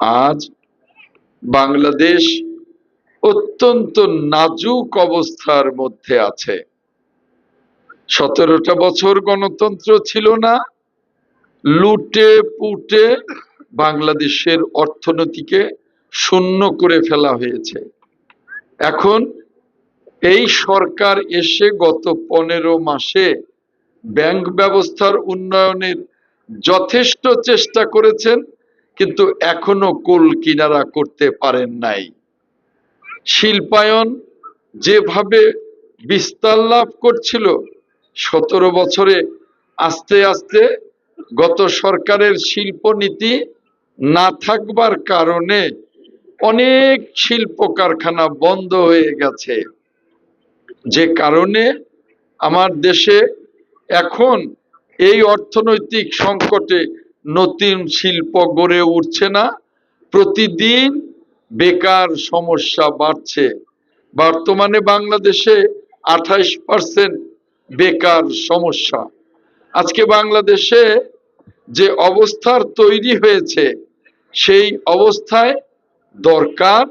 আজ বাংলাদেশ অত্যন্ত নাজুক অবস্থার মধ্যে আছে। সতেরোটা বছর গণতন্ত্র ছিল না, লুটে পুটে বাংলাদেশের অর্থনীতিকে শূন্য করে ফেলা হয়েছে। এখন এই সরকার এসে গত পনেরো মাসে ব্যাংক ব্যবস্থার উন্নয়নের যথেষ্ট চেষ্টা করেছেন। কিন্তু এখনও কুল কিনারা করতে পারেন নাই। শিল্পায়ন যেভাবে বিস্তার লাভ করছিল, সতেরো বছরে আস্তে আস্তে গত সরকারের শিল্পনীতি না থাকবার কারণে অনেক শিল্প কারখানা বন্ধ হয়ে গেছে। যে কারণে আমার দেশে এখন এই অর্থনৈতিক সংকটে নতুন শিল্প গড়ে উঠছে না। প্রতিদিন বেকার সমস্যা বাড়ছে। বর্তমানে বাংলাদেশে আঠাইশ পার্সেন্ট বেকার সমস্যা। আজকে বাংলাদেশে যে অবস্থার তৈরি হয়েছে, সেই অবস্থায় দরকার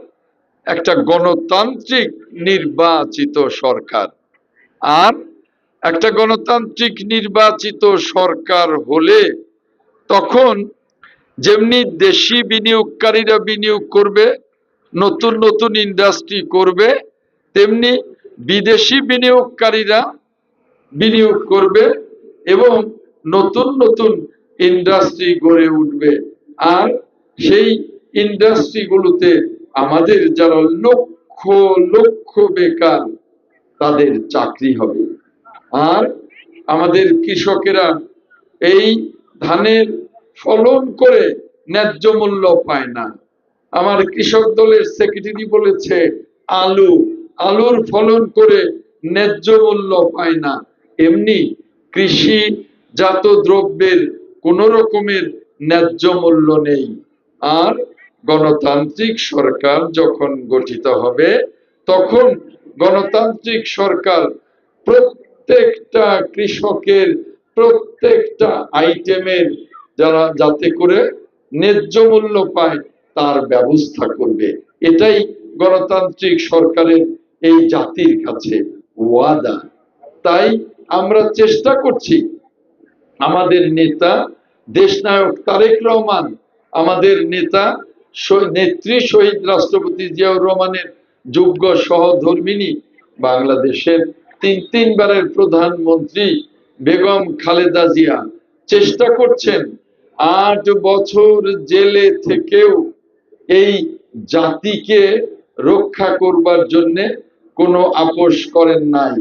একটা গণতান্ত্রিক নির্বাচিত সরকার। আর একটা গণতান্ত্রিক নির্বাচিত সরকার হলে তখন যেমনি দেশি বিনিয়োগকারীরা বিনিয়োগ করবে, নতুন নতুন ইন্ডাস্ট্রি করবে, তেমনি বিদেশি বিনিয়োগকারীরা বিনিয়োগ করবে এবং নতুন নতুন ইন্ডাস্ট্রি গড়ে উঠবে। আর সেই ইন্ডাস্ট্রিগুলোতে আমাদের যারা লক্ষ লক্ষ বেকার, তাদের চাকরি হবে। আর আমাদের কৃষকেরা এই ধানের ফলন করে ন্যায্য মূল্য পায় না। আমার কৃষক দলের সেক্রেটারি বলেছে, আলু, আলুর ফলন করে ন্যায্য মূল্য পায় না। এমনি কৃষি জাত দ্রব্যের কোন রকমের ন্যায্য মূল্য নেই। আর গণতান্ত্রিক সরকার যখন গঠিত হবে, তখন গণতান্ত্রিক সরকার প্রত্যেকটা কৃষকের প্রত্যেকটা আইটেমের যারা যাতে করে ন্যায্য মূল্য পায়, তার ব্যবস্থা করবে। এটাই গণতান্ত্রিক সরকারের এই জাতির কাছে ওয়াদা। তাই আমরা চেষ্টা করছি। আমাদের নেতা, দেশনায়ক তারেক রহমান, আমাদের নেতা নেত্রী শহীদ রাষ্ট্রপতি জিয়াউর রহমানের যোগ্য সহধর্মিনী, বাংলাদেশের তিন, তিনবারের প্রধানমন্ত্রী বেগম খালেদা জিয়া, চেষ্টা করছেন আট বছর জেলে থেকেও এই জাতিকে রক্ষা করবার জন্যে কোনো আপোষ করেন নাই।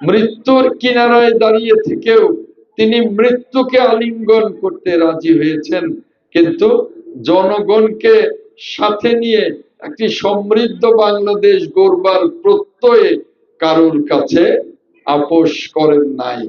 মৃত্যুর কিনারায় দাঁড়িয়ে থেকেও তিনি মৃত্যুকে আলিঙ্গন করতে রাজি হয়েছেন। কিন্তু জনগণকে সাথে নিয়ে একটি সমৃদ্ধ বাংলাদেশ গড়বার প্রত্যয়ে কারোর কাছে আপোষ করেন নাই।